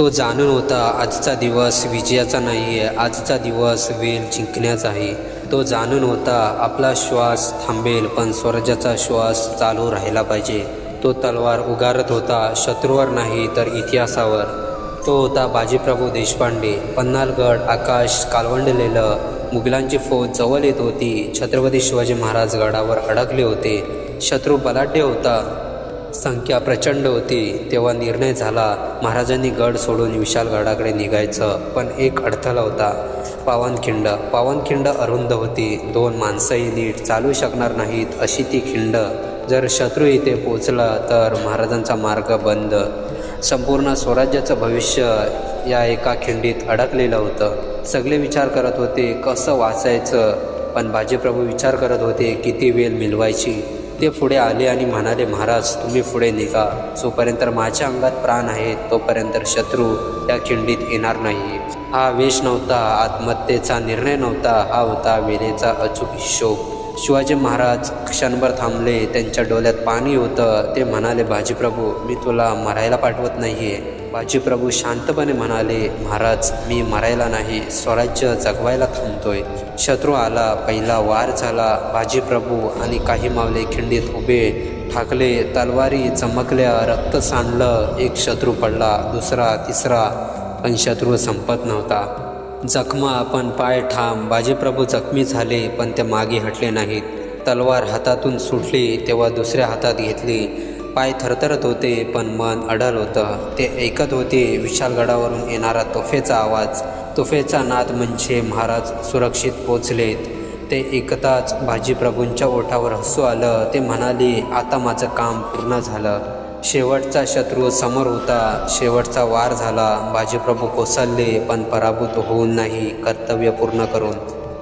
तो जाणून होता आजचा दिवस विजयाचा नाही आहे आजचा दिवस वेल जिंकण्याचा आहे. तो जाणून होता आपला श्वास थांबेल पण स्वराज्याचा श्वास चालू राहिला पाहिजे. तो तलवार उगारत होता शत्रूवर नाही तर इतिहासावर. तो होता बाजीप्रभू देशपांडे पन्नालगड आकाश कालवंडलेलं. मुघलांची फौज जवळ येत होती छत्रपती शिवाजी महाराज गडावर अडकले होते. शत्रू बलाढ्य होता. संख्या प्रचंड होती. तेव्हा निर्णय झाला महाराजांनी गड सोडून विशालगडाकडे निघायचं. पण एक अडथळा होता. पावनखिंड. पावनखिंड अरुंद होती. दोन माणसंही नीट चालू शकणार नाहीत अशी ती खिंड. जर शत्रू इथे पोचला तर महाराजांचा मार्ग बंद. संपूर्ण स्वराज्याचं भविष्य या एका खिंडीत अडकलेलं होतं. सगळे विचार करत होते कसं वाचायचं? पण बाजीप्रभू विचार करत होते किती वेळ मिळवायची ते पुढे आले आणि म्हणाले महाराज तुम्ही पुढे निघा. जोपर्यंत माझ्या अंगात प्राण आहे तोपर्यंत शत्रू त्या खिंडीत येणार नाही. हा वेश नव्हता आत्महत्येचा निर्णय नव्हता. हा होता वेळेचा अचूक हिशोब. शिवाजी महाराज क्षणभर थांबले त्यांच्या डोळ्यात पाणी होतं. ते म्हणाले बाजीप्रभू मी तुला मरायला पाठवत नाही आहे बाजीप्रभू शांतपणे म्हणाले महाराज मी मरायला नाही स्वराज्य जगवायला थांबतोय. शत्रू आला पहिला वार झाला. बाजीप्रभू आणि काही मावले खिंडीत उभे ठाकले. तलवारी चमकल्या रक्त सांडलं. एक शत्रू पडला दुसरा तिसरा. पण शत्रू संपत नव्हता. जखमा पण पाय ठाम बाजीप्रभू जखमी झाले पण ते मागे हटले नाहीत. तलवार हातातून सुटली तेव्हा दुसऱ्या हातात घेतली. पाय थरथरत होते पण मन अडल होतं. ते ऐकत होते विशालगडावरून येणारा तोफेचा आवाज. तोफेचा नाद म्हणजे महाराज सुरक्षित पोचलेत. ते ऐकताच बाजीप्रभूंच्या ओठावर हसू आलं. ते म्हणाले आता माझं काम पूर्ण झालं. शेवटचा शत्रू समोर होता. शेवटचा वार झाला. बाजीप्रभू कोसळले पण पराभूत होऊन नाही कर्तव्य पूर्ण करून.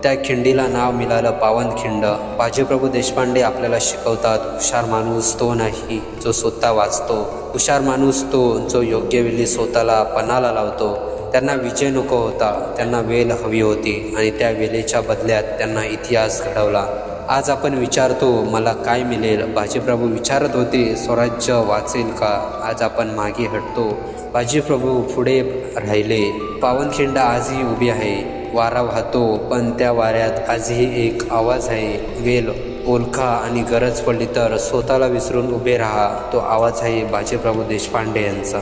त्या खिंडीला नाव मिळालं पावनखिंड. बाजीप्रभू देशपांडे आपल्याला शिकवतात हुशार माणूस तो नाही जो स्वतः वाचतो. हुशार माणूस तो जो योग्य वेळी स्वतःला पणाला लावतो. त्यांना विजय नको होता. त्यांना वेल हवी होती आणि त्या वेलेच्या बदल्यात त्यांना इतिहास घडवला. आज आपण विचारतो मला काय मिळेल? बाजीप्रभू विचारत होते स्वराज्य वाचेल का? आज आपण मागे हटतो बाजीप्रभू पुढे राहिले. पावनखिंड आजही उभी आहे. वारा वाहतो पण त्या वाऱ्यात आजही एक आवाज आहे. वेल ओळखा आणि गरज पडली तर स्वतःला विसरून उभे राहा. तो आवाज आहे बाजीप्रभू देशपांडे यांचा.